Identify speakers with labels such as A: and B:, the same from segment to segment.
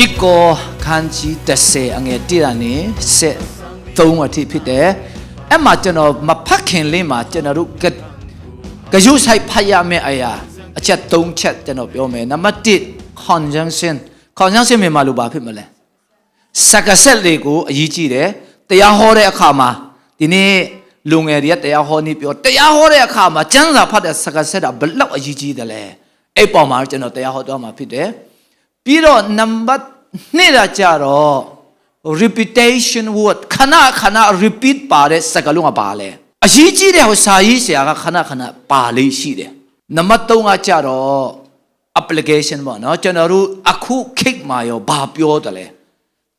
A: တိကောခန်းကြီး30အငယ်1ရာနေဆက်3အထိဖြစ်တယ်အဲ့မှာကျွန်တော်မဖတ်ခင်လေးမှာကျွန်တော်တို့ကကယူဆိုင်ဖတ်ရမယ့်အရာအချက်3ချက်ကျွန်တော်ပြောမယ်နံပါတ်1 conjunction conjunction မြန်မာလိုဘာဖြစ်မလဲစကားဆက်လေးကိုအရေးကြီးတယ်တရားဟောတဲ့အခါမှာဒီနေ့လူငယ်တွေကတရားဟောနေပြောတရားဟောတဲ့အခါမှာကျမ်းစာဖတ်တဲ့စကားဆက်ကဘယ်လောက်အရေးကြီးတယ်လဲအဲ့ပေါ်မှာကျွန်တော်တရားဟောတော့မှာဖြစ်တယ် ပြီးတော့နံပါတ်2တာကြတော့ repetition word ခဏခဏ repeat ပါတဲ့စကားလုံးကပါလဲအရေးကြီးတဲ့ဟိုစာရေးဆရာကခဏခဏပါလေးရှိတယ်နံပါတ်3ကကြတော့ application ပေါ့နော်ကျွန်တော်တို့အခုခိတ်မှာရောဘာပြောတယ်လဲ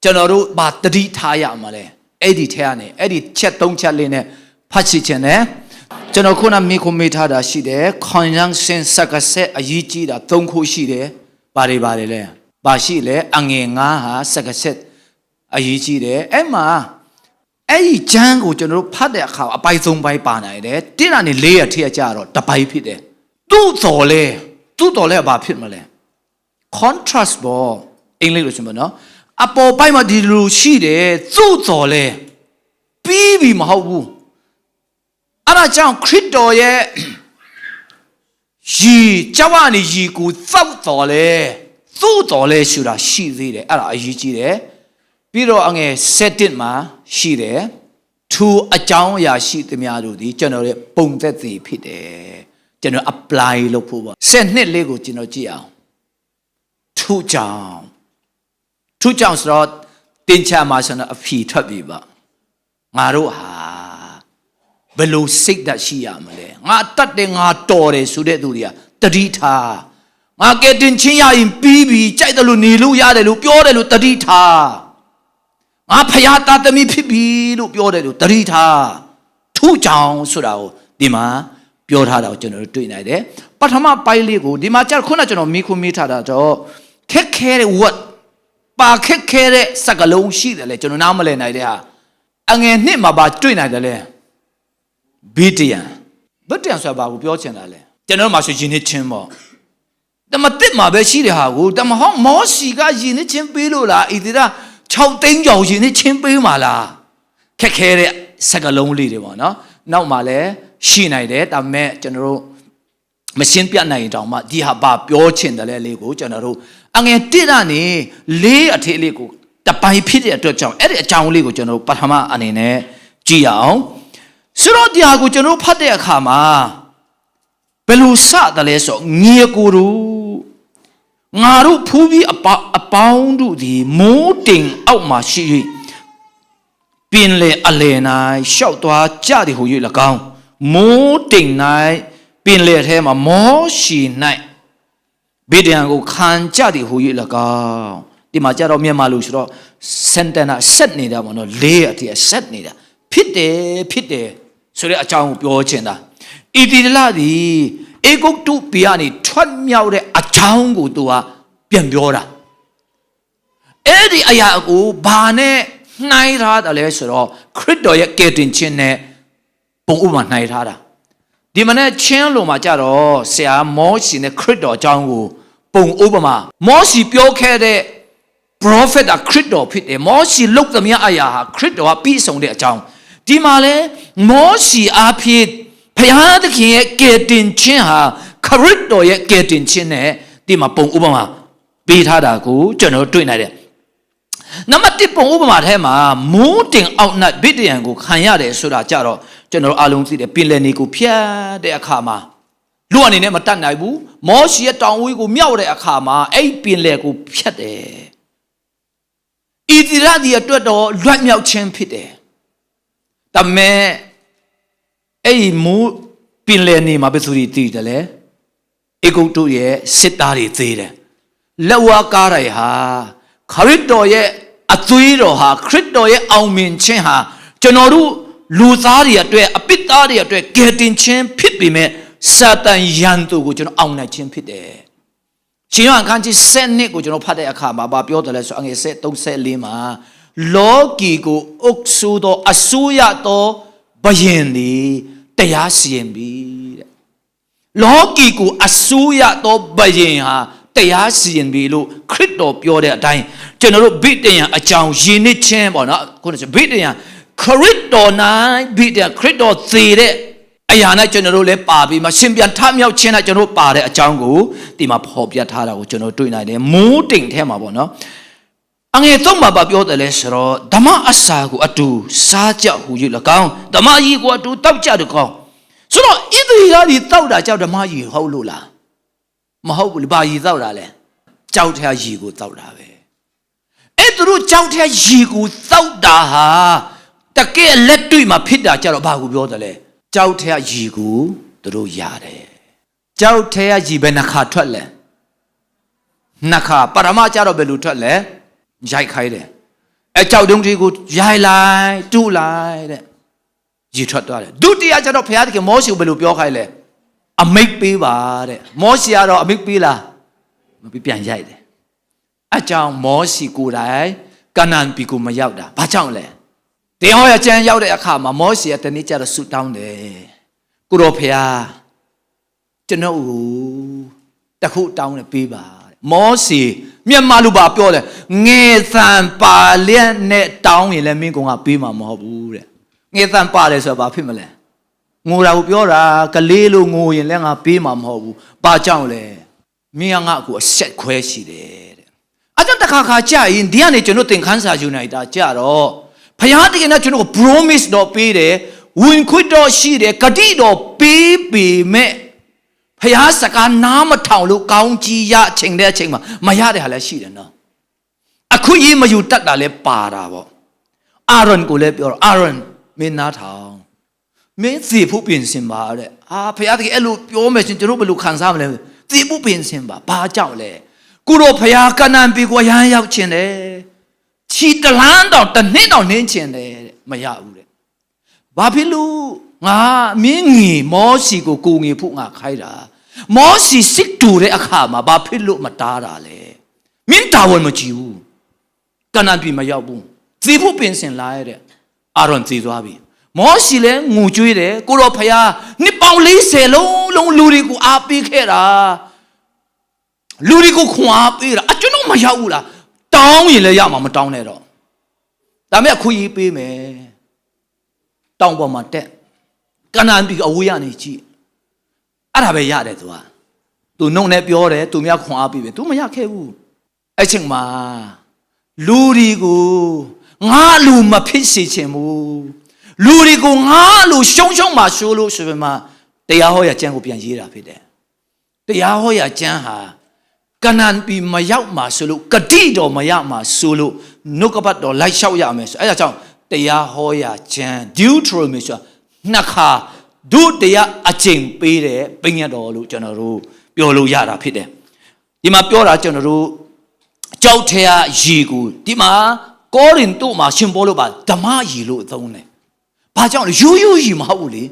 A: ကျွန်တော်တို့ဘာတတိထားရမှာလဲအဲ့ဒီထဲကနေအဲ့ဒီချက်၃ချက်လေးနဲ့ဖတ်ချင်တယ်နဲ့ကျွန်တော်ခုနမိခုမေးထားတာရှိတယ် conjunction စကားဆက်အရေးကြီးတာ၃ခုရှိတယ် ဘာတွေဘာတွေလဲဘာရှိလဲအငယ်၅ဟာစကားဆက်အရေးကြီးတယ်အဲ့မှာအဲ့ဒီချမ်းကိုကျွန်တော်တို့ဖတ်တဲ့အခါအပိုက်ဆုံးပိုင်းပါနိုင်တယ်တိရနေ၄ရထည့်ကြတော့တပိုက်ဖြစ်တယ်သူ့တော်လဲသူ့တော်လဲဘာဖြစ်မလဲ contrast ပေါ့အင်္ဂလိပ်လိုဆိုမနော်အပေါ်ပိုင်းမှာဒီလိုရှိတယ်သူ့တော်လဲပြီးပြီမဟုတ်ဘူးအဲ့ဒါကြောင့်ခရစ်တော်ရဲ့ ရီကြောက်ရနေရီကိုသောက်တော်လဲသူ့တော်လဲရှူတာရှိသေးတယ်အဲ့ဒါအရေးကြီးတယ်ပြီးတော့အငယ်7မှာရှိတယ်သူအကြောင်းအရာရှိသမျှတို့ဒီကျွန်တော်ရဲ့ပုံသက်သေဖြစ်တယ်ကျွန်တော် apply လုပ်ဖို့ပေါ့7နှစ်လေးကိုကျွန်တော်ကြည့်အောင်သူကြောင့်သူကြောင့်ဆိုတော့တင်ချာမှာဆိုတော့အဖီထွက်ပြီပါငါတို့ဟာ ဘယ်လိုစိတ်ဓာတ်ရှိရမလဲငါတတ်တယ်ငါတော်တယ်ဆိုတဲ့သူတွေကတတိထားငါကဲတင်ချင်းရရင်ပြီးပြီကြိုက်တယ်လို့နေလို့ရတယ်လို့ပြောတယ်လို့တတိထားငါဖယားသားသမီးဖြစ်ပြီလို့ပြောတယ်လို့တတိထားထုကြောင်ဆိုတာကိုဒီမှာပြောထားတာကိုကျွန်တော်တို့တွေ့နိုင်တယ်ပထမပိုင်းလေးကိုဒီမှာကျခုနကျွန်တော်မိခုမိထားတာတော့ခက်ခဲတဲ့ word ပါခက်ခဲတဲ့စကားလုံးရှိတယ်လေကျွန်တော်နားမလည်နိုင်တဲ့ဟာအငယ်နှစ်မှာပါတွေ့နိုင်တယ်လေ ဘီတယံဘီတယံဆိုတာဘာကိုပြောချင်တာလဲကျွန်တော်မှာဆိုယဉ်နှစ်ချင်းပေါ့တမတစ်မှာပဲရှိတဲ့ဟာကိုတမဟောမောစီကယဉ်နှစ်ချင်းပေးလို့လားဣတိရာ6သိန်းကျော်ယဉ်နှစ်ချင်းပေးမှာလားခက်ခဲတဲ့စကားလုံးလေးတွေပေါ့နော်နောက်မှာလည်းရှိနိုင်တယ်ဒါပေမဲ့ကျွန်တော်တို့မရှင်းပြနိုင်ရင်တောင်မှဒီဟာဘာပြောချင်တယ်လဲလေးကိုကျွန်တော်တို့အငယ်တစ်ကနေလေးအထေးလေးကိုတပိုင်းဖြစ်တဲ့အတွက်ကြောင့်အဲ့ဒီအကြောင်းလေးကိုကျွန်တော်တို့ပထမအနေနဲ့ကြည့်ရအောင် ဆိုတော့ဒီဟာကိုကျွန်တော်ဖတ်တဲ့အခါမှာဘယ်လိုစတယ်လဲဆိုငေကိုတို့ငါတို့ဖူးပြီးအပအပေါင်းတို့ဒီမိုးတင်အောက်မှာရှိ၍ပင်လေအလယ်၌ရှောက်သွားကြသည်ဟူ၍၎င်းမိုးတင်၌ပင်လေထဲမှာမောရှိ၌ဗိဒံကိုခံကြသည်ဟူ၍၎င်းဒီမှာကြတော့မြန်မာလူဆိုတော့စန်တနာဆက်နေတာပေါ့နော်လေးအထိဆက်နေတာဖြစ်တယ်ဖြစ်တယ် ဆိုတဲ့အကြောင်းကိုပြောချင်တာဣတိလသည်အေဂုတ်တုပြည်ကနေထွက်မြောက်တဲ့အကြောင်းကိုသူကပြန်ပြောတာအဲ့ဒီအရာကိုဘာနဲ့နှိုင်းထားတယ်လဲဆိုတော့ခရစ်တော်ရဲ့ကယ်တင်ခြင်းနဲ့ပုံဥပမာနှိုင်းထားတာဒီမနေ့ချင်းလိုမှာကြတော့ဆရာမောရှိနဲ့ခရစ်တော်အကြောင်းကိုပုံဥပမာမောရှိပြောခဲ့တဲ့ prophet ကခရစ်တော်ဖြစ်တယ်မောရှိလုတ်သမျှအရာဟာခရစ်တော်ကပြီးဆုံးတဲ့အကြောင်း ဒီမှာလဲမောရှိအားဖြင့်ဘုရားသခင်ရဲ့ကယ်တင်ခြင်းဟာခရစ်တော်ရဲ့ကယ်တင်ခြင်းနဲ့ဒီမှာပုံဥပမာပေးထားတာကိုကျွန်တော်တွေ့နိုင်တယ်နံပါတ်1ပုံဥပမာထဲမှာမိုးတင်အောက်နှက်ဗိတယံကိုခံရတယ်ဆိုတာကြတော့ကျွန်တော်အားလုံးသိတယ်ပင်လယ်နေကိုဖြတ်တဲ့အခါမှာလူအနေနဲ့မတတ်နိုင်ဘူးမောရှိရဲ့တောင်ဝေးကိုမြောက်တဲ့အခါမှာအဲ့ပင်လယ်ကိုဖြတ်တယ်ဣသရဒီအတွက်တော့လွတ်မြောက်ခြင်းဖြစ်တယ်။ ဒါမဲ့အဲ့ဒီမူပင်လယ်နေမှာဘယ်သူတွေတည်တယ်လဲ။အေဂုတ်တို့ရဲ့စစ်သားတွေသေးတယ်။လက်ဝါးကားတွေဟာခရစ်တော်ရဲ့အသွေးတော်ဟာခရစ်တော်ရဲ့အောင်မြင်ခြင်းဟာကျွန်တော်တို့လူသားတွေအတွက်အပစ်သားတွေအတွက်ကယ်တင်ခြင်းဖြစ်ပေမဲ့စာတန်ယန်သူကိုကျွန်တော်အောင်နိုင်ခြင်းဖြစ်တယ်။ရှင်ယောဟန်ခန်းကြီး7နှစ်ကိုကျွန်တော်ဖတ်တဲ့အခါမှာဗာပြောတယ်လဲဆိုအငယ်34မှာ လောကီကိုအုပ်ဆူသောအဆူရသောဘယင်သည်တရားစီရင်ပြီတဲ့လောကီကိုအဆူရသောဘယင်ဟာတရားစီရင်ပြီလို့ခရစ်တော်ပြောတဲ့အတိုင်းကျွန်တော်တို့ဗိတ္တယံအကြောင်းယဉ်နစ်ခြင်းပေါ့နော်ခုနကဗိတ္တယံခရစ်တော်၌ဗိတ္တယံခရစ်တော်သေတဲ့အရာနဲ့ကျွန်တော်တို့လည်းပါပြီးမှရှင်ပြန်ထမြောက်ခြင်းနဲ့ကျွန်တော်တို့ပါတဲ့အကြောင်းကိုဒီမှာဖော်ပြထားတာကိုကျွန်တော်တွေ့နိုင်တယ်မိုးတိမ်ထဲမှာပေါ့နော် အငယ်သုံးမှာပါပြောတယ်လဲဆိုတော့ဓမ္မအစာကိုအတူစားကြဟူ၍၎င်းဓမ္မကြီးကိုအတူတောက်ကြတကောင်းဆိုတော့ဣသရေလကြီးတောက်တာကြောင့်ဓမ္မကြီးဟုတ်လို့လားမဟုတ်ဘူးလေဘာကြီးတောက်တာလဲကြောက်ထရီကိုတောက်တာပဲအဲ့သူတို့ကြောက်ထရီကိုတောက်တာဟာတကယ်လက်တွေ့မှာဖြစ်တာကြတော့ဘာကိုပြောတယ်လဲကြောက်ထရီကိုသူတို့ရတယ်ကြောက်ထရီပဲနှခါထွက်လဲနှခါပရမကြတော့ဘယ်လိုထွက်လဲ ရိုက်ခိုင်းတယ်အဲကြောက်တုံးကြီးကိုရိုက်လိုက်တူးလိုက်တဲ့ရည်ထွက်သွားတယ်ဒုတိယကျတော့ဘုရားသခင်မောရှေကိုဘယ်လိုပြောခိုင်းလဲအမိတ်ပေးပါတဲ့မောရှေကတော့အမိတ်ပေးလားမပေးပြန်ရိုက်တယ်အကြောင်းမောရှေကိုယ်တိုင်ကနန်ပြည်ကိုမရောက်တာဘာကြောင့်လဲတင်ဟောရကျမ်းရောက်တဲ့အခါမှာမောရှေကတနေ့ကျတော့ဆူတောင်းတယ်ကိုတော်ဖုရားကျွန်တော်ကိုတခုတောင်းတယ်ပေးပါတဲ့ မောရှေမြန်မာလူပါပြောတယ်ငယ်သံပါလျက်နဲ့တောင်းရင်လည်းမင်းကောင်ကပေးမှာမဟုတ်ဘူးတဲ့ငယ်သံပါတယ်ဆိုတော့ဘာဖြစ်မလဲငိုတာကိုပြောတာကလေးလိုငိုရင်လည်းငါပေးမှာမဟုတ်ဘူးဘာကြောင့်လဲမင်းကငါ့ကိုအဆက်ခွဲရှိတယ်တဲ့အဲ့ဒါတခါခါကြာရင်ဒီကနေကျွန်တော်သင်ခန်းစာယူနေတာကြာတော့ဖယားတကယ်နဲ့ကျွန်တော်ကို promise တော့ပေးတယ်ဝင်ခွတ်တော့ရှိတယ်ဂတိတော့ပေးပေမဲ့ ဖယားစကားနားမထောင်လို့ကောင်းကြီးရအချိန်တဲ့အချိန်မှာမရတဲ့ဟာလည်းရှိတယ်နော်အခုရေးမယူတတ်တာလည်းပါတာပေါ့အာရွန်ကိုလည်းပြောတော့အာရွန်မင်းနားထောင်မင်းသေဖို့ပြင်ဆင်ပါတဲ့အာဖယားတကယ်အဲ့လိုပြောမယ်ရှင်ကျွန်တော်ဘယ်လိုခံစားမလဲသေဖို့ပြင်ဆင်ပါဘာကြောင့်လဲကိုတော့ဖယားကနန်ပြီကိုရဟန်းရောက်ခြင်းတယ်ချီတလန်းတော့တစ်နှစ်တော့နင်းခြင်းတယ်တဲ့မရဘူးတဲ့ဘာဖြစ်လို့ ငါမင်းငီမောစီကိုကိုငီဖို့ငါခိုင်းတာမောစီစစ်တူတဲ့အခါမှာဘာဖြစ်လို့မတားတာလဲမင်းတာဝန်မကြည့်ဘူးကနန်ပြီမရောက်ဘူးသေဖို့ပြင်ဆင်လာရတဲ့အာရွန်သေသွားပြီမောရှိလဲငူကြွေးတယ်ကိုတော်ဖယားနှစ်ပေါင်40လုံးလုံးလူတွေကိုအားပေးခဲ့တာလူတွေကိုခွန်အားပေးတာအကျွန်တော်မရောက်ဘူးလားတောင်းရင်လည်းရမှာမတောင်းနဲ့တော့ဒါမဲ့အခုရေးပေးမယ်တောင်းပေါ်မှာတက် ကနန်ပြီအဝေးရနေကြည့်အဲ့ဒါပဲရတယ်သူကသူနှုတ်နဲ့ပြောတယ်သူများခွန်အားပေးပဲသူမရခဲ့ဘူးအဲ့ချိန်မှာလူတွေကိုငါလူမဖြစ်စေချင်ဘူးလူတွေကိုငါလူရှုံရှုံမှာရှိုးလို့ဆိုပေမဲ့တရားဟောရကျမ်းကိုပြန်ရေးတာဖြစ်တယ်တရားဟောရကျမ်းဟာကနန်ပြီမရောက်မှာဆိုလို့ဂတိတော်မရမှာဆိုလို့နှုတ်ကပတ်တော်လိုက်လျှောက်ရမယ်ဆိုအဲဒါကြောင့်တရားဟောရကျမ်း Deuteronomy ဆိုတာ နှစ်ခါဒုတရားအကျင့်ပေးတယ်ပညာတော်လို့ကျွန်တော်တို့ပြောလို့ရတာဖြစ်တယ်ဒီမှာပြောတာကျွန်တော်တို့ကြောက်ထရရေကိုဒီမှာကောရင်တို့မှာရှင်ပေါ်လို့ပါဓမ္မရေလို့သုံးတယ်။ဘာကြောင့်လဲရိုးရိုးရေမဟုတ်ဘူးလေ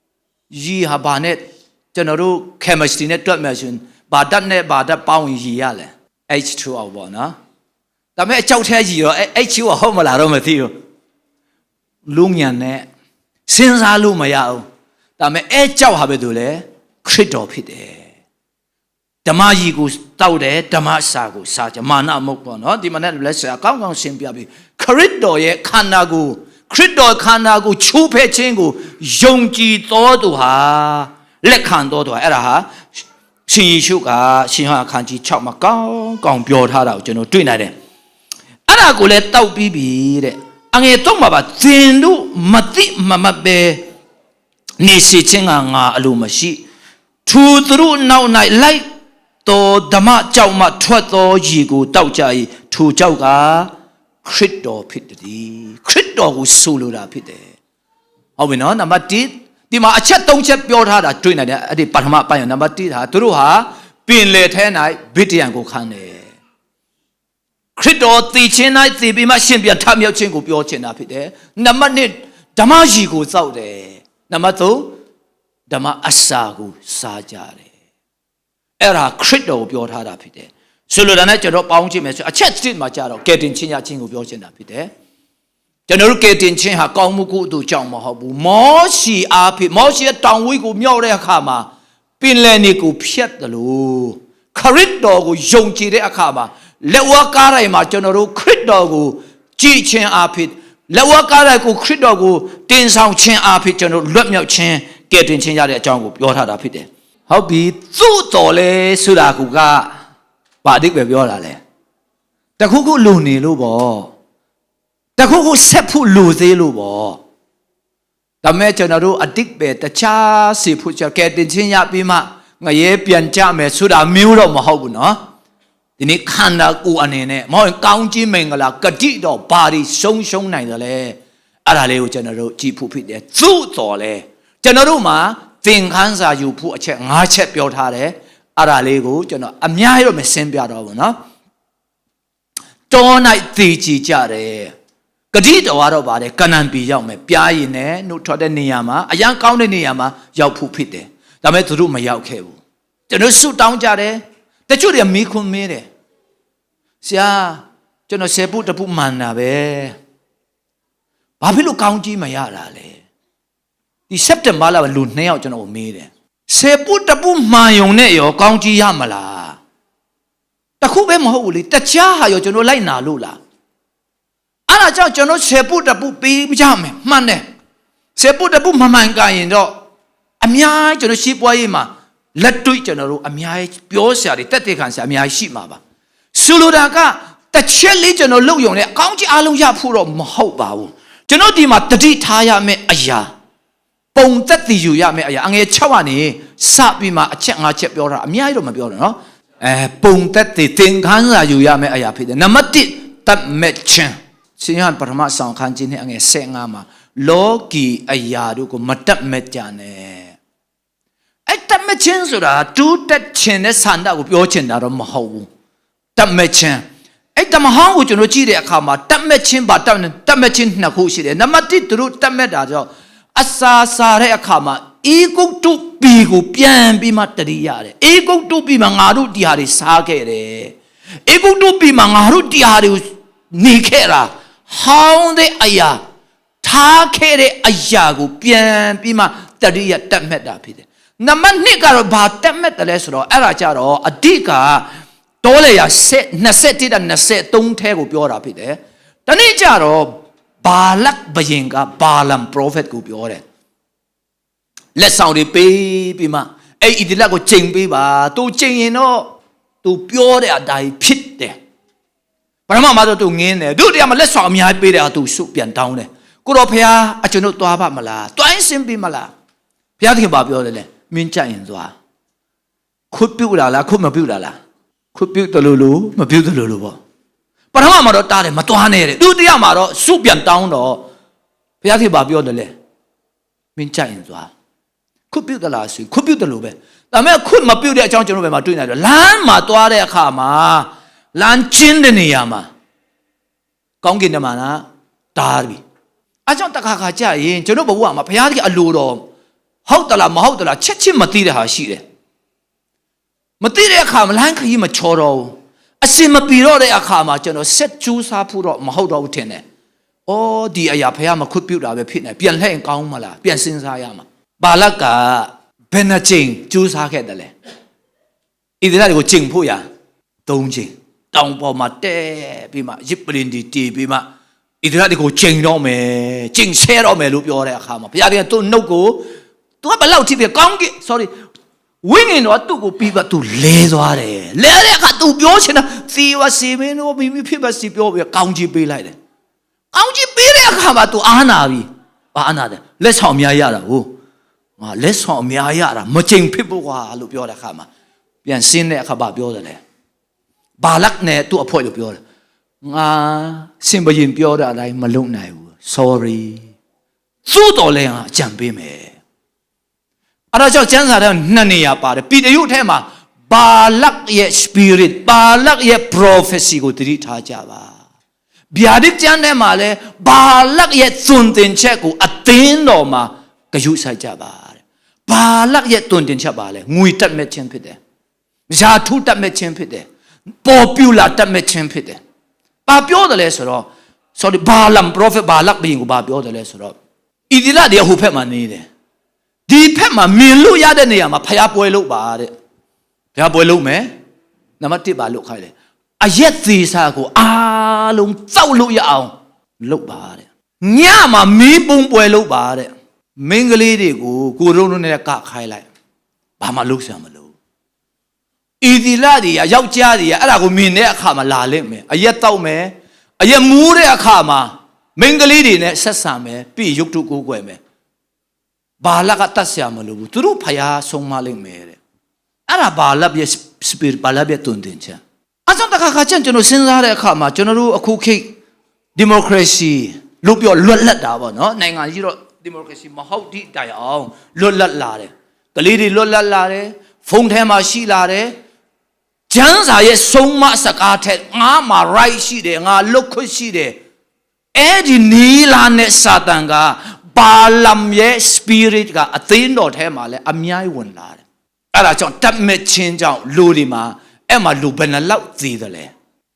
A: ။ရေဟာဘာနဲ့ကျွန်တော်တို့ chemistry နဲ့တွက်မယ်ဆိုရင်ဘာဓာတ်နဲ့ဘာဓာတ်ပေါင်းရင်ရေရလဲ H2O ပေါ့နော်။ဒါပေမဲ့အကြောက်ထဲရေတော့ H2O ဟုတ်မလားတော့မသိဘူး။လူညံနဲ့ စဉ်းစားလို့မရဘူး။ဒါပေမဲ့အဲကြောက်ဟာပဲသူလေခရစ်တော်ဖြစ်တယ်ဓမ္မကြီးကိုတောက်တယ်ဓမ္မစာကိုစားကြမာနမဟုတ်ပေါ့နော်ဒီမှာလည်းလက်ဆရာကောင်းကောင်းရှင်းပြပြီးခရစ်တော်ရဲ့ခန္ဓာကိုခရစ်တော်ခန္ဓာကိုချိုးဖဲ့ခြင်းကိုယုံကြည်တော်သူဟာလက်ခံတော်သူဟာအဲ့ဒါဟာရှင်ယေရှုကရှင်ဟာအခန်းကြီး6မှာကောင်းကောင်းပြောထားတာကိုကျွန်တော်တွေ့နိုင်တယ်အဲ့ဒါကိုလည်းတောက်ပြီးပြီတဲ့ အငယ်တော့မှာပါဇင်တို့မတိမမပဲနေစီခြင်းကငါအလိုမရှိသူတို့နောက်၌လိုက်တော်ဓမ္မကြောက်မှထွက်သောရေကိုတောက်ကြ၏ထိုကြောက်ကခရစ်တော်ဖြစ်တယ်ခရစ်တော်ကိုဆိုလိုတာဖြစ်တယ်ဟုတ်ပြီနော်နံပါတ်1ဒီမှာအချက်၃ချက်ပြောထားတာတွေ့နိုင်တယ်အဲ့ဒီပထမအပိုင်းနံပါတ်1ဟာသူတို့ဟာပင်လေထဲ၌ဗိတ္တယံကိုခံတယ် ခရစ်တော်တည်ခြင်း၌တည်ပြီးမှရှင်ပြန်ထမြောက်ခြင်းကိုပြောချင်တာဖြစ်တယ်နံပါတ်2ဓမ္မကြီးကိုစောက်တယ်နံပါတ်3ဓမ္မအစာကိုစားကြတယ်အဲ့ဒါခရစ်တော်ကိုပြောထားတာဖြစ်တယ်ဆိုလိုတာနဲ့ကျွန်တော်ပေါင်းကြည့်မယ်ဆိုအချက်စစ်မှာကြတော့ကယ်တင်ခြင်းရခြင်းကိုပြောချင်တာဖြစ်တယ်ကျွန်တော်တို့ကယ်တင်ခြင်းဟာကောင်းမှုကိုအတူကြောင့်မဟုတ်ဘူးမောရှိအားဖြင့်မောရှိရဲ့တောင်ဝိကိုမြောက်တဲ့အခါမှာပင်လယ်နေကိုဖျက်တယ်လို့ခရစ်တော်ကိုယုံကြည်တဲ့အခါမှာ လက်ဝါးကားတိုင်းမှာကျွန်တော်တို့ခရစ်တော်ကိုကြည်ခြင်းအဖြစ်လက်ဝါးကားတိုင်းကိုခရစ်တော်ကိုတင်ဆောင်ခြင်းအဖြစ်ကျွန်တော်တို့လွတ်မြောက်ခြင်းကယ်တင်ခြင်းရတဲ့အကြောင်းကိုပြောထားတာဖြစ်တယ်။ဟုတ်ပြီသူ့တော်လဲဆိုတာကဘာအဓိပ္ပာယ်ပြောတာလဲ။တခုခုလုံနေလို့ပေါ့။တခုခုဆက်ဖို့လူသေးလို့ပေါ့။ဒါမဲ့ကျွန်တော်တို့အတိတ်ပဲတခြားစီဖို့ချက်ကဲတင်ချင်းရပြီးမှငရဲပြန်ကြမယ်ဆိုတာမျိုးတော့မဟုတ်ဘူးနော် ဒီနေ့ခန္ဓာကိုယ်အနေနဲ့မဟုတ်ရင်ကောင်းကြီးမင်္ဂလာဂတိတော့ဘာတွေရှုံးရှုံးနိုင်တယ်လဲအဲ့ဒါလေးကိုကျွန်တော်တို့ကြည့်ဖို့ဖြစ်တယ်သို့တော်လဲကျွန်တော်တို့မှာသင်ခန်းစာယူဖို့အချက်၅ချက်ပြောထားတယ်အဲ့ဒါလေးကိုကျွန်တော်အများကြီးတော့မစင်းပြတော့ဘူးနော်တော၌သေချီကြတယ်ဂတိတော်ကတော့ဗါတယ်ကနန်ပြည်ရောက်မယ်ပြားရင်နဲ့နှုတ်ထွက်တဲ့နေရာမှာအရန်ကောင်းတဲ့နေရာမှာရောက်ဖို့ဖြစ်တယ်ဒါပေမဲ့သူတို့မရောက်ခဲ့ဘူးကျွန်တော်ဆုတောင်းကြတယ်တချို့တွေမိခွန်းမေးတယ် ဆရာကျွန်တော်ဆယ်ပုတ်တပုတ်မှန်တာပဲဘာဖြစ်လို့ကောင်းကြီးမရတာလဲဒီစက်တင်ဘာလကလူနှစ်ယောက်ကျွန်တော်ကိုမေးတယ်ဆယ်ပုတ်တပုတ်မှန်ယုံနဲ့ရောကောင်းကြီးရမလားတခုပဲမဟုတ်ဘူးလေတခြားဟာရောကျွန်တော်လိုက်နာလို့လားအဲ့ဒါကြောင့်ကျွန်တော်ဆယ်ပုတ်တပုတ်ပေးကြမယ်မှန်တယ်ဆယ်ပုတ်တပုတ်မမှန်ကြရင်တော့အများကြီးကျွန်တော်ရှင်းပွားရေးမှာလက်တွေ့ကျွန်တော်တို့အများကြီးပြောစရာတွေတက်တဲ့ခံစရာအများကြီးရှိမှာပါ ဆိုလိုတာကတစ်ချက်လေးကျွန်တော်လုပ်ယုံနဲ့အကောင်းကြီးအားလုံးရဖို့တော့မဟုတ်ပါဘူးကျွန်တော်ဒီမှာတတိထားရမယ့်အရာပုံသက်တည်ယူရမယ့်အရာအငယ်6ကနေစပြီးမှအချက်၅ချက်ပြောတာအများကြီးတော့မပြောတော့နော်အဲပုံသက်တည်သင်ခန်းစာယူရမယ့်အရာဖြစ်တယ်နံပါတ်1တတ်မဲ့ချင်းရှင်ဟန်ပထမဆောင်ခန်းကြီးနဲ့အငယ်15မှာလောကီအရာတို့ကိုမတတ်မဲ့ကြနဲ့အဲ့တတ်မဲ့ချင်းဆိုတာတူးတက်ခြင်းနဲ့ဆန္ဒကိုပြောချင်တာတော့မဟုတ်ဘူး တတ်မဲ့ချင်းအဲ့တမဟောင်းကိုကျွန်တော်ကြည့်တဲ့အခါမှာတတ်မဲ့ချင်းပါတတ်တတ်မဲ့ချင်းနှစ်ခုရှိတယ်နံပါတ်1သူတို့တတ်မဲ့တာကြောင့်အစာစားတဲ့အခါမှာအေဂုတ်တုပီကိုပြန်ပြီးမှတရိရတယ်အေဂုတ်တုပီမှာငါတို့ဒီဟာတွေစားခဲ့တယ်အေဂုတ်တုပီမှာငါတို့ဒီဟာတွေကိုနေခဲ့တာဟောင်းတဲ့အရာထားခဲ့တဲ့အရာကိုပြန်ပြီးမှတရိယတတ်မဲ့တာဖြစ်တယ်နံပါတ်2ကတော့ဘာတက်မဲ့တယ်လဲဆိုတော့အဲ့ဒါကြတော့အဓိက တောလေရဆက်21တာ23ထဲကိုပြောတာဖြစ်တယ်။ဒီနေ့ကြတော့ဘာလက်ဘယင်ကဘာလမ်ပရိုဖက်ကိုပြောတယ်။လက်ဆောင်တွေပေးပြီးမှအဲ့ဒီလက်ကိုချိန်ပေးပါ။ तू ချိန်ရင်တော့ तू ပြောတဲ့အတိုင်းဖြစ်တယ်။ဘာမှမတော့ तू ငင်းတယ်။တို့တရားမှာလက်ဆောင်အများကြီးပေးတယ် तू စုပြန်တောင်းတယ်။ကိုတော်ဖះအကျွန်ုပ်သွားပါမလား။တွိုင်းစင်ပြီမလား။ဘုရားသခင်ဘာပြောတယ်လဲ။မင်းကြိုက်ရင်သွားခွတ်ပြုတ်လာလားခွတ်မပြုတ်လာလား ခွတ်ပြုတ်တယ်လို့လို့မပြုတ်တယ်လို့လို့ပေါ့ပထမမှာတော့တားတယ်မသွားနဲ့တဲ့ဒုတိယမှာတော့စုပြန်တောင်းတော့ဘုရားခင်ဘာပြောတယ်လဲမင်းကြိုက်ရင်သွားခွတ်ပြုတ်တယ်လားဆိုခွတ်ပြုတ်တယ်လို့ပဲဒါပေမဲ့ခွတ်မပြုတ်တဲ့အကြောင်းကျွန်တော်ဘယ်မှာတွေ့နေတယ်လမ်းမှာသွားတဲ့အခါမှာလမ်းချင်းတဲ့နေရာမှာကောင်းကင်ထဲမှာနာတားပြီအဲကြောင့်တခါခါကြာရင်ကျွန်တော်ဘဝမှာဘုရားကြီးအလိုတော်ဟုတ်တလားမဟုတ်တလားချက်ချင်းမသိတဲ့ဟာရှိတယ် မသိတဲ့အခါမလန်းခရီးမချောတော့ဘူးအစင်မပီတော့တဲ့အခါမှာကျွန်တော်ဆက်ကျူးစားဖို့တော့မဟုတ်တော့ဘူးထင်တယ်။အော်ဒီအရာဖះမခွတ်ပြုတ်တာပဲဖြစ်နေပြန်လှည့်ရင်ကောင်းမလားပြန်စဉ်းစားရမှာ။ဘာလက်ကဘယ်နှချိန်ကျူးစားခဲ့တယ်လဲ။ဣသရေလတွေကိုကျင့်ဖို့ရ၃ချိန်တောင်ပေါ်မှာတဲပြီးမှရစ်ပလင်ဒီတီပြီးမှဣသရေလတွေကိုကျင့်တော့မယ်ကျင့်ဆဲတော့မယ်လို့ပြောတဲ့အခါမှာဘုရားကသူ့နှုတ်ကို तू ကဘယ်လောက်ထိပြကောင်းကင် sorry ဝိညာဉ်တော်သူ့ကိုပြီးပါသူလဲသွားတယ်လဲတဲ့အခါသူပြောချင်တာစီဝစီမင်းတို့မိမိဖြစ်ပါစီပြောပြီးကောင်းချီးပေးလိုက်တယ်ကောင်းချီးပေးတဲ့အခါမှာသူအာနာပြီဘာအာနာတယ်လက်ဆောင်အများရတာဟုတ်ငါလက်ဆောင်အများရတာမချိန်ဖြစ်ဖို့ကွာလို့ပြောတဲ့အခါမှာပြန်စင်းတဲ့အခါဘာပြောတယ်လဲဘာလက်နဲ့သူ့အဖွဲလို့ပြောတယ်ငါစင်ပရင်ပြောတာအတိုင်းမလုပ်နိုင်ဘူး sorry သို့တော်လည်းငါကြံပေးမယ် အဲ့ဒါကြောင့်ကျမ်းစာထဲနှစ်နေရာပါတယ်ပိတရုထဲမှာဘာလက်ရဲ့ spirit ဘာလက်ရဲ့ prophecy ကိုတတိထားကြပါဗျာဒိတ်ကျမ်းထဲမှာလဲဘာလက်ရဲ့သွန်သင်ချက်ကိုအသင်းတော်မှာဂရုစိုက်ကြပါတဲ့ဘာလက်ရဲ့သွန်သင်ချက်ပါလဲငွေတက်မဲ့ခြင်းဖြစ်တယ်ဇာထုတက်မဲ့ခြင်းဖြစ်တယ်ပေါ်ပူလာတက်မဲ့ခြင်းဖြစ်တယ်ဘာပြောတယ်လဲဆိုတော့ sorry ဘာလမ် prophet ဘာလက်ဘရင်ကိုဘာပြောတယ်လဲဆိုတော့ဣဒီလတွေဟိုဖက်မှာနေတယ် ဒီဖက်မှာမြင်လို့ရတဲ့နေရာမှာဖျားပွဲလုပ်ပါတဲ့ဖျားပွဲလုပ်မယ်နံပါတ်1ပါလုတ်ခိုင်းတယ်အရက်သေးစားကိုအားလုံးစောက်လို့ရအောင်လုတ်ပါတဲ့ညမှာမီးပုံပွဲလုတ်ပါတဲ့မင်းကလေးတွေကိုကိုရုံးတို့နဲ့ကခိုင်းလိုက်ဘာမှလုတ်ဆံမလို့ဤဒီလာတွေကယောက်ျားတွေကအဲ့ဒါကိုမြင်တဲ့အခါမှာလာလိမ့်မယ်အရက်တောက်မယ်အရက်မူးတဲ့အခါမှာမင်းကလေးတွေနဲ့ဆက်ဆံမယ်ပြီးရုပ်တုကိုးကွယ်မယ် ဘာလကတတ်ဆရာမလို့ဘူးသူတို့ဖျားဆုံးမလိမ့်မယ်တဲ့အဲ့ဒါဘာလပြစပစ်ဘာလပြတွင်တင်ချင်အကြောင်းတခါခါကျန်ကျွန်တော်စဉ်းစားတဲ့အခါမှာကျွန်တော်တို့အခုခေတ်ဒီမိုကရေစီလို့ပြောလွတ်လပ်တာပေါ့နော်နိုင်ငံကြီးတော့ဒီမိုကရေစီမဟုတ်ဒီတိုင်အောင်လွတ်လပ်လာတယ်ကလေးတွေလွတ်လပ်လာတယ်ဖုန်းထဲမှာရှိလာတယ်ကျမ်းစာရဲ့ဆုံးမစကားထက်ငါမှာ right ရှိတယ်ငါလွတ်ခွင့်ရှိတယ်အဲ့ဒီနီလာနဲ့စာတန်က ဘာလမ်ရဲ့ spirit ကအသင်းတော်ထဲမှာလဲအများကြီးဝင်လာတယ်အဲ့ဒါကြောင့်တတ်မဲ့ချင်းကြောင့်လူဒီမှာအဲ့မှာလူဘယ်နှလောက်သေးတယ်လဲ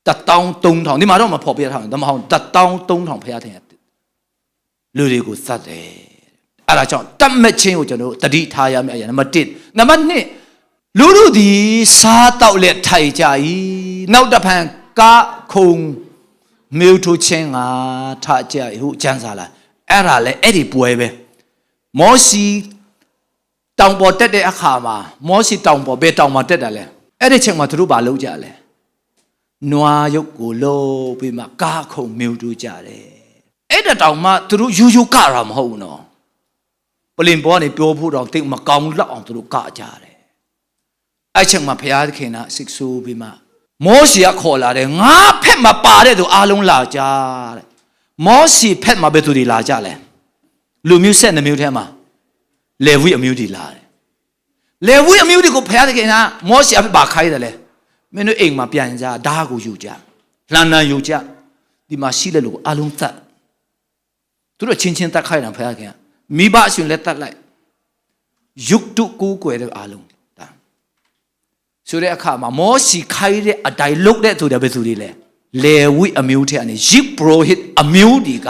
A: တတောင်း3000ဒီမှာတော့မဖော်ပြထားဘူးဒါမှမဟုတ်တတောင်း3000ဖရားထင်တယ်လူတွေကိုသတ်တယ်အဲ့ဒါကြောင့်တတ်မဲ့ချင်းကိုကျွန်တော်တို့တတိထားရမယ့်အရာနံပါတ်1နံပါတ်2လူတို့ဒီစားတောက်လက်ထိုင်ကြ၏နောက်တစ်ဖန်ကားခုံမြို့ထိုးချင်းကထကြ၏ဟုကျမ်းစာလား အဲ့ဒါလဲအဲ့ဒီပွဲပဲမောစီတောင်ပေါ်တက်တဲ့အခါမှာမောစီတောင်ပေါ်ဘယ်တောင်မှာတက်တယ်လဲအဲ့ဒီချိန်မှာသူတို့ဘာလုပ်ကြလဲနွားရုပ်ကိုလို့ပြီးမှကားခုံမြို့ထိုးကြတယ်အဲ့ဒါတောင်မှသူတို့ယူယူကတာမဟုတ်ဘူးနော်ပလင်ပေါ်ကနေပြောဖို့တော့တိတ်မကောင်းလောက်အောင်သူတို့ကကြတယ်အဲ့ချိန်မှာဘုရားသခင်ကစစ်ဆိုးပြီးမှမောစီကခေါ်လာတယ်ငါဖက်မှာပါတဲ့သူအားလုံးလာကြတဲ့ မောစီဖက်မှာဘယ်သူတွေလာကြလဲလူမျိုးဆက်နှမျိုးထဲမှာလေဝိအမျိုးတွေလာတယ်လေဝိအမျိုးတွေကိုဘုရားသခင်ကမောစီအဖက်ပါခိုင်းတယ်လေမင်းတို့အိမ်မှာပြန်ကြဓာတ်ကိုယူကြလှန်လှန်ယူကြဒီမှာရှိတဲ့လူကိုအားလုံးသတ်သူတို့ချင်းချင်းတတ်ခိုင်းတာဘုရားသခင်ကမိဘအရှင်လက်တတ်လိုက်ယုတ်တုကိုးကွယ်တဲ့အားလုံးဒါဆိုတဲ့အခါမှာမောစီခိုင်းတဲ့အတိုင်းလုပ်တဲ့သူတွေဘယ်သူတွေလဲ လေဝိအမျိုးထဲကနေယစ်ပရိုဟစ်အမျိုးဒီက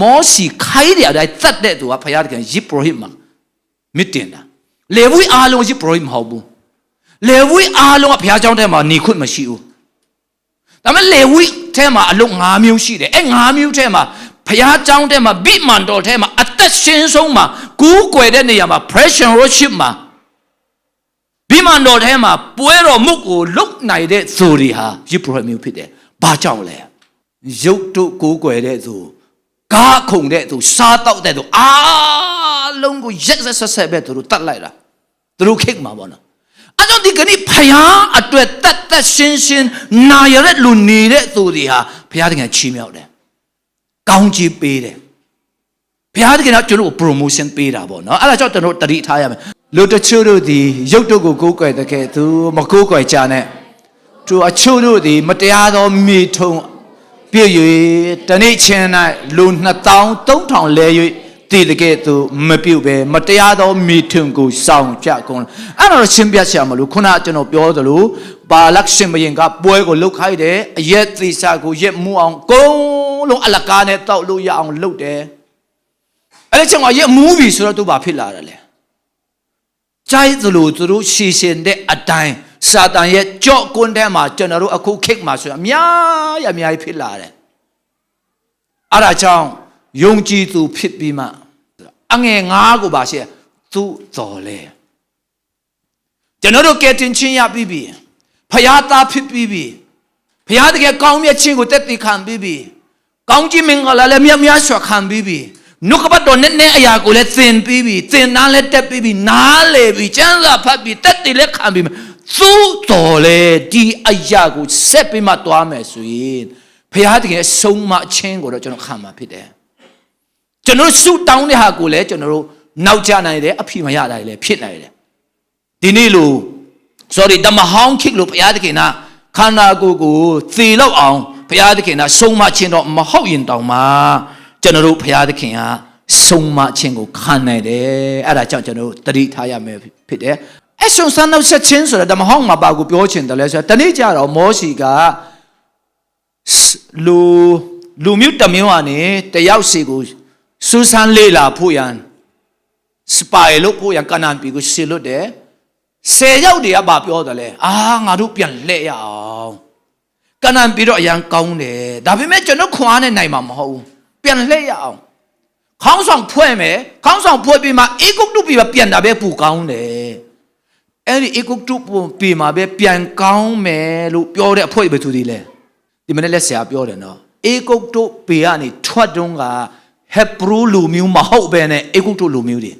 A: မောစီခိုင်းတဲ့အတိုင်းသတ်တဲ့သူကဘုရားသခင်ယစ်ပရိုဟစ်မှာမြစ်တင်တာလေဝိအားလုံးယစ်ပရိုဟစ်မဟုတ်ဘူးလေဝိအားလုံးကဘုရားကျောင်းထဲမှာနေခွင့်မရှိဘူးဒါပေမဲ့လေဝိထဲမှာအလုံး၅မျိုးရှိတယ်အဲ၅မျိုးထဲမှာဘုရားကျောင်းထဲမှာဗိမာန်တော်ထဲမှာအသက်ရှင်ဆုံးမှာကူးကွယ်တဲ့နေရာမှာ pressure worship မှာဗိမာန်တော်ထဲမှာပွဲတော်မှုကိုလုတ်နိုင်တဲ့သူတွေဟာယစ်ပရိုမျိုးဖြစ်တယ်။ ဘာကြောင့်လဲ။ရုပ်တုကိုးကွယ်တဲ့သူကားခုန်တဲ့သူစားတောက်တဲ့သူအားလုံးကိုရက်ဆက်ဆက်ဆက်ပဲသူတို့တတ်လိုက်တာ။သူတို့ခိတ်မှာပေါ့နော်။အဲကြောင့်ဒီကနေ့ဖယားအတွက်တတ်တတ်ရှင်းရှင်းနာရတဲ့လူနေတဲ့သူတွေဟာဖယားတကယ်ချီးမြှောက်တယ်။ကောင်းချီးပေးတယ်။ဘုရားသခင်ကကျွန်တော်ကို promotion ပေးတာပေါ့နော်အဲ့ဒါကြောင့်ကျွန်တော်တတိထားရမယ်လူတချို့တို့ဒီရုပ်တုကိုကိုးကွယ်တဲ့ကဲသူမကိုးကွယ်ကြနဲ့ သူအချို့တို့ဒီမတရားသောမိထုံပြည့်၍တနေ့ချင်း၌လူ2000 3000လဲ၍တည်တကဲ့သူမပြုတ်ပဲမတရားသောမိထုံကိုစောင့်ကြကုန်အဲ့တော့ရှင်းပြချင်မလို့ခုနကျွန်တော်ပြောသလိုဘာလက်ရှင်မရင်ကပွဲကိုလုတ်ခိုင်းတယ်အရက်သီစာကိုရက်မှုအောင်ကုန်းလုံးအလကားနဲ့တောက်လို့ရအောင်လုပ်တယ်အဲ့ဒီချိန်မှာရက်မူးပြီဆိုတော့သူဘာဖြစ်လာတယ်လဲကြိုက်သလိုသူတို့ရှည်ရှင်တဲ့အတိုင်း စာတန်ရဲ့ကြော့ကွန်းထဲမှာကျွန်တော်တို့အခုခိတ်မှာဆိုရင်အများကြီးအများကြီးဖြစ်လာတယ်အဲ့ဒါကြောင့်ယုံကြည်သူဖြစ်ပြီးမှအငယ်ငါးကိုပါရှေ့သူတော်လဲကျွန်တော်တို့ကဲတင်ချင်းရပြီးပြီဖယားသားဖြစ်ပြီးပြီဖယားတကယ်ကောင်းမြတ်ခြင်းကိုတက်တည်ခံပြီးပြီကောင်းကြီးမင်္ဂလာလည်းမြတ်များစွာခံပြီးပြီနှုတ်ကပတ်တော်နဲ့နဲ့အရာကိုလည်းသင်ပြီးပြီသင်နာလည်းတက်ပြီးပြီနားလေပြီကျမ်းစာဖတ်ပြီးတက်တည်လည်းခံပြီးပြီ သို့တော်လေဒီအရာကိုဆက်ပြီးမှတွားမယ်ဆိုရင်ဖခင်တကယ်ဆုံးမခြင်းကိုတော့ကျွန်တော်ခံမှာဖြစ်တယ်ကျွန်တော်ဆုတောင်းတဲ့ဟာကိုလည်းကျွန်တော်တို့နောက်ကျနိုင်တယ်အဖြစ်မရနိုင်လည်းဖြစ်နိုင်တယ်ဒီနေ့လို့ sorry တမဟောင်းခိလို့ဘုရားသခင်ကခန္ဓာကိုယ်ကိုသေလောက်အောင်ဘုရားသခင်ကဆုံးမခြင်းတော့မဟုတ်ရင်တောင်မှကျွန်တော်တို့ဘုရားသခင်ကဆုံးမခြင်းကိုခံနိုင်တယ်အဲ့ဒါကြောင့်ကျွန်တော်တို့တတိထားရမယ်ဖြစ်တယ် အဆုံဆန်းနောက်ဆက်ချင်းဆိုတာဓမ္မဟောင်းမှာပါကိုပြောချင်တယ်လဲဆိုတော့တနေ့ကျတော့မောရှိကလူလူမျိုးတစ်မျိုးကနေတယောက်စီကိုစူးစမ်းလေ့လာဖို့ရန်စပိုင်လို့ဖို့ရန်ကနန်ပီကိုဆီလွတ်တယ်ဆယ်ယောက်တည်းကဘာပြောတယ်လဲအာငါတို့ပြန်လှည့်ရအောင်ကနန်ပြီးတော့အရန်ကောင်းတယ်ဒါပေမဲ့ကျွန်တော်ခွန်အားနဲ့နိုင်မှာမဟုတ်ဘူးပြန်လှည့်ရအောင်ခေါင်းဆောင်ဖွဲ့မယ်ခေါင်းဆောင်ဖွဲ့ပြီးမှအေကုတ်တုပြီးမှပြန်တာပဲပူကောင်းတယ် အဲ့ဒီအေကုတ်တုပြီးမှပဲပြန်ကောင်းမယ်လို့ပြောတဲ့အဖွဲ့ပဲသူဒီလဲဒီမနေ့လက်ဆရာပြောတယ်နော်အေကုတ်တုပြီးကနေထွက်တုန်းကဟက်ဘရူလူမျိုးမဟုတ်ပဲနဲ့အေကုတ်တုလူမျိုးတွေ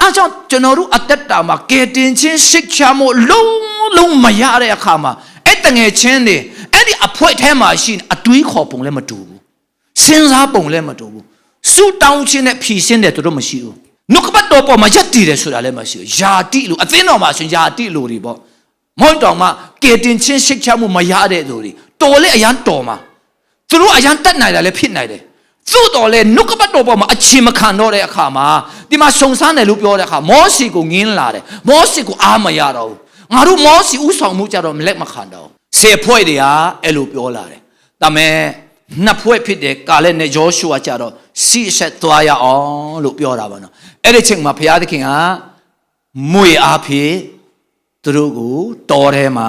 A: အားကြောင့်ကျွန်တော်တို့အသက်တာမှာကယ်တင်ခြင်းရှိချမှုလုံးလုံးမရတဲ့အခါမှာအဲ့တငယ်ချင်းတွေအဲ့ဒီအဖွဲထဲမှာရှိနေအတွေးခေါ်ပုံလည်းမတူဘူးစဉ်းစားပုံလည်းမတူဘူးစူတောင်းခြင်းနဲ့ဖြည့်ရှင်းတယ်တို့မရှိဘူးနှုတ်ကပတ် တော်ပေါ်မှာရက်တည်တယ်ဆိုတာလည်းမရှိဘူးယာတိလို့အသင်းတော်မှာဆိုရင်ယာတိလို့တွေပေါ့မဟုတ်တောင်မှကယ်တင်ခြင်းရှိချမှုမရတဲ့သူတွေတော်လေအရန်တော်မှာသူတို့အရန်တတ်နိုင်တာလည်းဖြစ်နိုင်တယ်သို့တော်လဲနှုတ်ကပတ်တော်ပေါ်မှာအချိန်မခံတော့တဲ့အခါမှာဒီမှာစုံစမ်းတယ်လို့ပြောတဲ့အခါမောစီကိုငင်းလာတယ်မောစီကိုအားမရတော့ဘူးငါတို့မောစီဥဆောင်မှုကြတော့မလက်မခံတော့ဘူးဆေဖွဲ့တွေကအဲ့လိုပြောလာတယ်ဒါမဲ့နှစ်ဖွဲ့ဖြစ်တဲ့ကာလက်နဲ့ယောရှုကကြတော့စီအဆက်သွားရအောင်လို့ပြောတာပါနော် အဲ့ဒီချိန်မှာဘုရားသခင်ကမွေအားဖြင့်သူတို့ကိုတော်ထဲမှာ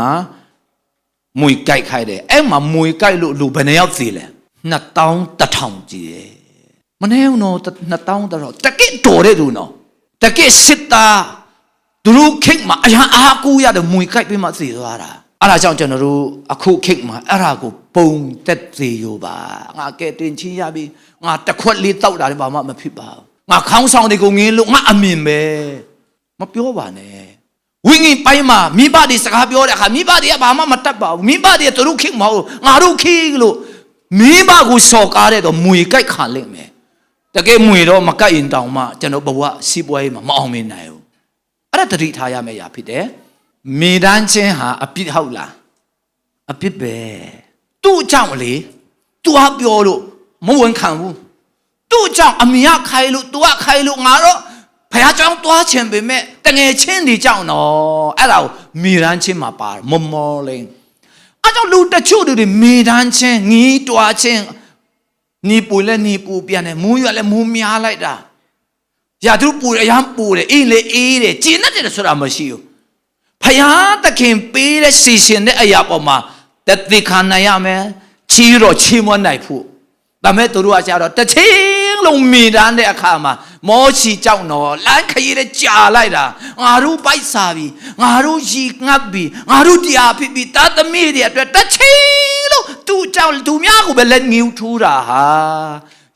A: မွေကြိုက်ခိုင်းတယ်အဲ့မှာမွေကြိုက်လို့လူဘယ်နှယောက်သေးလဲ2000တထောင်ကြီးတယ်မနေဘူးနော်2000တထောင်တကစ်တော်တဲ့သူနော်တကစ်စစ်သားသူတို့ခိတ်မှာအရာအားကိုးရတယ်မွေကြိုက်ပြီးမှသေသွားတာအဲ့ဒါကြောင့်ကျွန်တော်တို့အခုခိတ်မှာအဲ့ဒါကိုပုံသက်သေးရောပါငါကဲတင်ချင်းရပြီငါတစ်ခွက်လေးတောက်တာလည်းဘာမှမဖြစ်ပါဘူး ငါခေါင်းဆောင်တွေကိုငင်းလို့ငါအမြင်ပဲမပြောပါနဲ့ဝိငင်ပိုင်းမှာမိဘတွေစကားပြောတဲ့အခါမိဘတွေကဘာမှမတတ်ပါဘူးမိဘတွေကသူတို့ခိမဟုတ်ငါတို့ခိလို့မိဘကိုစော်ကားတဲ့တော့မွေကြိုက်ခါလိမ့်မယ်တကယ်မွေတော့မကြိုက်ရင်တောင်မှကျွန်တော်ဘဝစီးပွားရေးမှာမအောင်မြင်နိုင်ဘူးအဲ့ဒါတတိထားရမယ့်အရာဖြစ်တယ်မိတန်းချင်းဟာအပြစ်ဟုတ်လားအပြစ်ပဲသူ့အကြောင်းလေ तू ဟာပြောလို့မဝန်ခံဘူး သူ့ကြောင့်အမေကခိုင်းလို့သူကခိုင်းလို့ငါတော့ဖះကြောင့်သွားချင်ပေမဲ့တငယ်ချင်းတွေကြောင့်တော့အဲ့ဒါကိုမိရန်ချင်းမှာပါမမော်လင်းအဲ့ကြောင့်လူတချို့တွေမိရန်ချင်းငီးတွားချင်းနီးပူလဲနီးပူပြန်တယ်မူးရလဲမူးများလိုက်တာရာသူပူအရန်ပူတယ်အင်းလေအေးတယ်ကျင်းတတ်တယ်ဆိုတာမရှိဘူးဖះသခင်ပေးတဲ့စီစဉ်တဲ့အရာပေါ်မှာတသိခံနိုင်ရမယ်ချီးတော့ချီးမွမ်းနိုင်ဖို့ဒါမဲ့တို့ကကြတော့တစ်ချိန် င်းလုံးမိတန်းတဲ့အခါမှာမောချီကြောက်တော့လမ်းခရီးနဲ့ကြာလိုက်တာငါတို့ပိုက်စားပြီငါတို့ရီငတ်ပြီငါတို့တရားဖြစ်ပြီတာသမီးတွေအတွက်တစ်ချင်းလုံးသူ့ကြောက်သူများကိုပဲလက်ငင်းထူးတာဟာ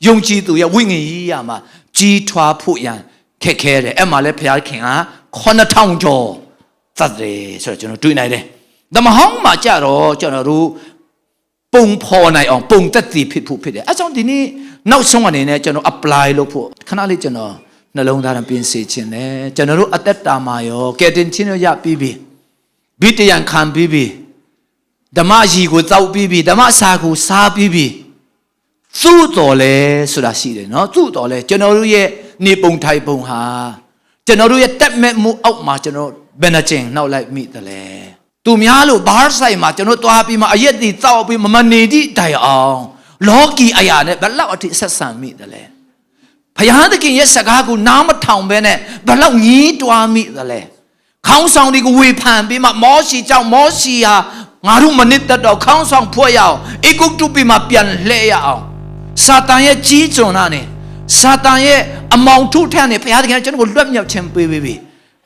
A: ယုံကြည်သူရဲ့ဝိညာဉ်ကြီးရမှာကြီးထွားဖို့ရန်ခက်ခဲတယ်အဲ့မှာလဲဘုရားခင်က9000ကျော်သတ်တယ်ဆိုတော့ကျွန်တော်တွေ့နိုင်တယ်။ဒါမဟောင်းမှာကြတော့ကျွန်တော်တို့ပုံဖော်နိုင်အောင်ပုံသက်တည်ဖြစ်ဖို့ဖြစ်တယ်အဲကြောင့်ဒီနေ့ နောက်ဆုံးအနေနဲ့ကျွန်တော် apply လုပ်ဖို့ခဏလေးကျွန်တော်နှလုံးသားနဲ့ပြင်ဆင်ခြင်းနဲ့ကျွန်တော်တို့အသက်တာမှာရောကယ်တင်ခြင်းရပြီးပြီဘိတယံခံပြီးပြီဓမ္မရီကိုတောက်ပြီးပြီဓမ္မစာကိုစားပြီးပြီသူ့တော်လဲဆိုတာရှိတယ်နော်သူ့တော်လဲကျွန်တော်တို့ရဲ့နေပုံထိုင်ပုံဟာကျွန်တော်တို့ရဲ့တက်မဲ့မှုအောက်မှာကျွန်တော်ဘယ်နှကျင်နှောက်လိုက်မိတယ်လဲသူများလို့ဘားဆိုင်မှာကျွန်တော်တွားပြီးမှအရက်တီတောက်ပြီးမမနေသည့်တိုင်အောင် လောကီအရာနဲ့ဘယ်လောက်အထိဆက်ဆံမိတယ်လဲဖယားသခင်ရဲ့စကားကိုနားမထောင်ဘဲနဲ့ဘယ်လောက်ညီးတွားမိတယ်လဲခေါင်းဆောင်တွေကိုဝေဖန်ပြီးမှမောရှိကြောင့်မောရှိဟာငါတို့မနစ်သက်တော့ခေါင်းဆောင်ဖွဲ့ရအောင်အေကုတ်တုပြီးမှပြန်လှည့်ရအောင်စာတန်ရဲ့ကြီးကျွန်နာနဲ့စာတန်ရဲ့အမောင်ထုထက်နဲ့ဘုရားသခင်ကကျွန်တော်ကိုလွတ်မြောက်ခြင်းပေးပေးပြီ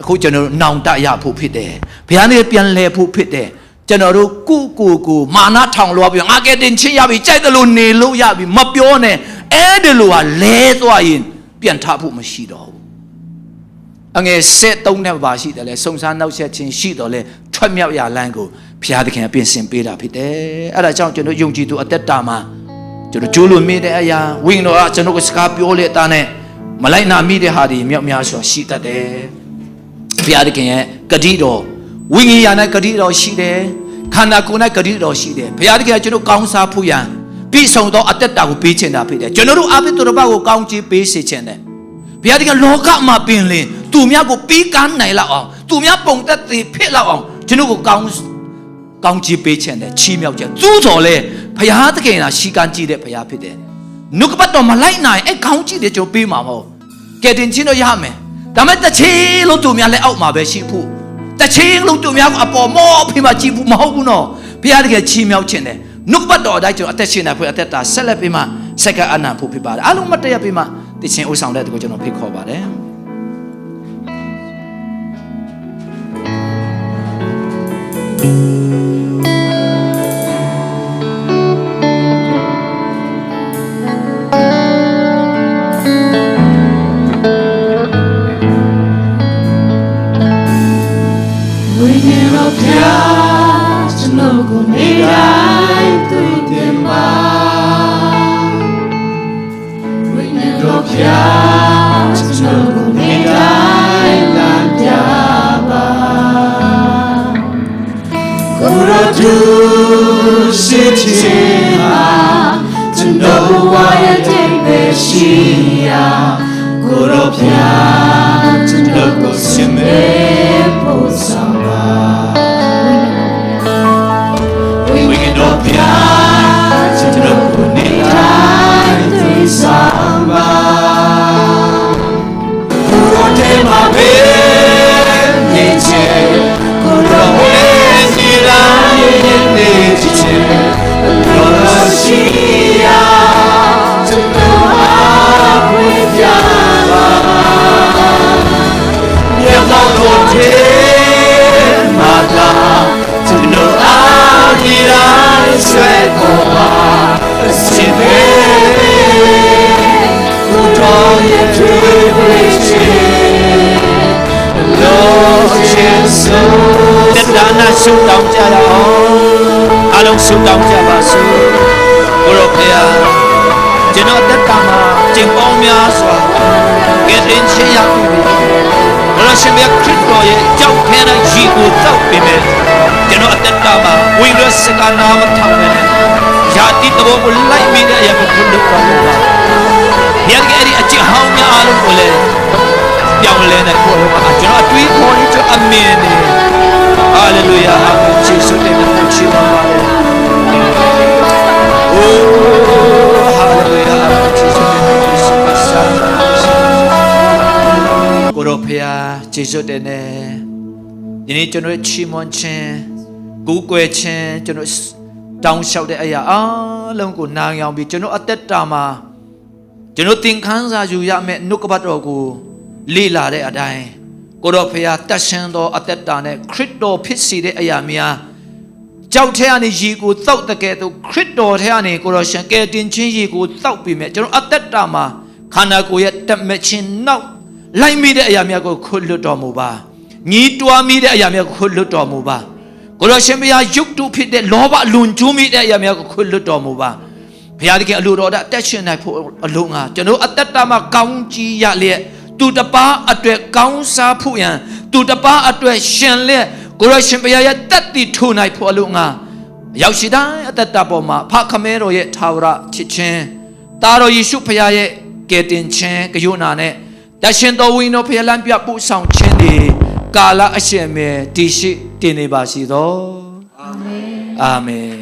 A: အခုကျွန်တော်တို့နောင်တရဖို့ဖြစ်တယ်ဘုရားနဲ့ပြန်လဲဖို့ဖြစ်တယ် ကျွန်တော်တို့ကုကိုကိုမာနထောင်လို့ပြီးငါကဲတင်ချင်းရပြီကြိုက်တယ်လို့နေလို့ရပြီမပြောနဲ့အဲ့ဒီလိုဟာလဲသွားရင်ပြန်ထဖို့မရှိတော့ဘူးအငယ်73နဲ့ပါရှိတယ်လေစုံစမ်းနောက်ဆက်ခြင်းရှိတော့လေထွက်မြောက်ရလမ်းကိုဘုရားသခင်ကပြင်ဆင်ပေးတာဖြစ်တယ်အဲ့ဒါကြောင့်ကျွန်တော်ယုံကြည်သူအသက်တာမှာကျွန်တော်ကျိုးလို့မိတဲ့အရာဝိညာဉ်တော်ကကျွန်တော်ကိုစကားပြောလေအသားနဲ့မလိုက်နာမိတဲ့ဟာဒီမြောက်များစွာရှိတတ်တယ်။ဘုရားသခင်ရဲ့ဂတိတော် ဝိညာဉ်ရ၌ဂတိတော်ရှိတယ်။ခန္ဓာကိုယ်၌ဂတိတော်ရှိတယ်။ဘုရားသခင်ကကျွန်တော်ကောင်းစားဖို့ရန်ပြီးဆုံးသောအသက်တာကိုပေးချင်တာဖြစ်တယ်။ကျွန်တော်တို့အဘိဓမ္မာကိုကောင်းချီးပေးစေချင်တယ်။ဘုရားသခင်လောကမှာပင်လင်သူများကိုပြီးကမ်းနိုင်လောက်အောင်သူများပုံသက်သေဖြစ်လောက်အောင်ကျွန်တော်ကိုကောင်းကောင်းချီးပေးခြင်းနဲ့ချီးမြှောက်ခြင်းသူ့တော်လဲဘုရားသခင်ကရှီကန်းကြည့်တဲ့ဘုရားဖြစ်တယ်နှုတ်ကပတ်တော်မလိုက်နိုင်အဲ့ကောင်းချီးတဲ့ကြိုပေးမှာမဟုတ်ကဲတင်ချင်းတော့ရမယ်ဒါမဲ့တစ်ချေလို့သူများလက်အောက်မှာပဲရှိဖို့ တတချင်းလို့သူများကအပေါ်မောဖေးမှကြည်ဘူးမဟုတ်ဘူးနော်ဘုရားတကယ်ချီးမြှောက်ခြင်းတယ်နှုတ်ပတ်တော်အတိုင်းကျွန်တော်အသက်ရှင်နေဖို့အသက်တာဆက်လက်ပြီးမှစက္ကအနံဖို့ဖြစ်ပါတယ်အားလုံးမတရားပြီးမှတချင်းဥဆောင်တဲ့သူကိုကျွန်တော်ဖိတ်ခေါ်ပါတယ်
B: ရှိချင်ပါကျွန်တော်ဝါရဲ့တိတ်ပဲ Yene Chiche Kuro shia Chitro Apwe pia Nyama kote Mata Chitro Akira Swe Koha Sine Kuto Ye Tui Lord Jesus
A: တက်တာနာဆုတောင်းကြရအောင်အားလုံး ဆုတောင်းကြပါစို့ကိုရောဖေယာကျွန်တော်တက်တာမှာကျင့်ပေါင်းများစွာကဲတင်ချင်းရပြီဘုရားရှင်မြတ်ခရစ်တော်ရဲ့ကြောက်ခဲတဲ့ရီကိုတောက်ပေးမယ်ကျွန်တော်အသက်တာမှာဝိရစကနာမထောင်နေတယ်ယာတိတဘောကိုလိုက်မိတဲ့အရာကိုခွင့်လွှတ်တော်မူပါဘုရားကအဲ့ဒီအကျင့်ဟောင်းများအားလုံးကိုလည်းပြောင်းလဲတဲ့ကိုယ်ကကျွန်တော်အတွေးခေါ်နေတဲ့အမင်းနဲ့ဟာလေလုယာအာ မင်ယေရှုတင်တဲ့ချီးမွမ်းပါလေအိုးဟာလေလုယာအာမင်ယေရှုတင်တဲ့ယေရှုခရစ်တော်ကိုရောဖျားယေရှုတင်တဲ့ယနေ့ကျွန်တော်ရဲ့ချီးမွမ်းခြင်းကူးကွယ်ခြင်းကျွန်တော်တောင်းလျှောက်တဲ့အရာအားလုံးကိုနားယောင်ပြီးကျွန်တော်အသက်တာမှာကျွန်တော်သင်ခန်းစာယူရမယ့်နှုတ်ကပတ်တော်ကိုလေ့လာတဲ့အတိုင်းကိုတော်ဖရာတတ်ရှင်သောအသက်တာနဲ့ခရစ်တော်ဖြစ်စေတဲ့အရာများ ကြောက်ထဲကနေရေကိုတောက်တကယ်တော့ခရစ်တော်ထဲကနေကိုတော်ရှင်ကယ်တင်ခြင်းရေကိုတောက်ပြီးမြဲကျွန်တော်အသက်တာမှာခန္ဓာကိုယ်ရဲ့တက်မဲ့ခြင်းနောက်လိုက်မိတဲ့အရာများကိုခွတ်လွတ်တော်မူပါညီးတွားမိတဲ့အရာများကိုခွတ်လွတ်တော်မူပါကိုတော်ရှင်ဘုရားယုတ်တုဖြစ်တဲ့လောဘလွန်ကျူးမိတဲ့အရာများကိုခွတ်လွတ်တော်မူပါဘုရားသခင်အလိုတော်အတက်ရှင်နိုင်ဖို့အလုံးငါကျွန်တော်အသက်တာမှာကောင်းကြီးရလျက်သူတပားအတွက်ကောင်းစားဖို့ရန်သူတပားအတွက်ရှင်လက် ကိုရရှင်ဘုရားရဲ့တက်တည်ထိုနိုင်ဖို့အလို့ငါရောက်ရှိတိုင်းအသက်တာပေါ်မှာဖခမဲတော်ရဲ့ထာဝရချစ်ခြင်းတာတော်ယေရှုဘုရားရဲ့ကယ်တင်ခြင်းကရုဏာနဲ့တရှင်တော်ဝိညာဉ်တော်ဘုရားလမ်းပြပို့ဆောင်ခြင်းတွေကာလအရှင်မဲ့တည်ရှိတင်နေပါစီသောအာမင်အာမင်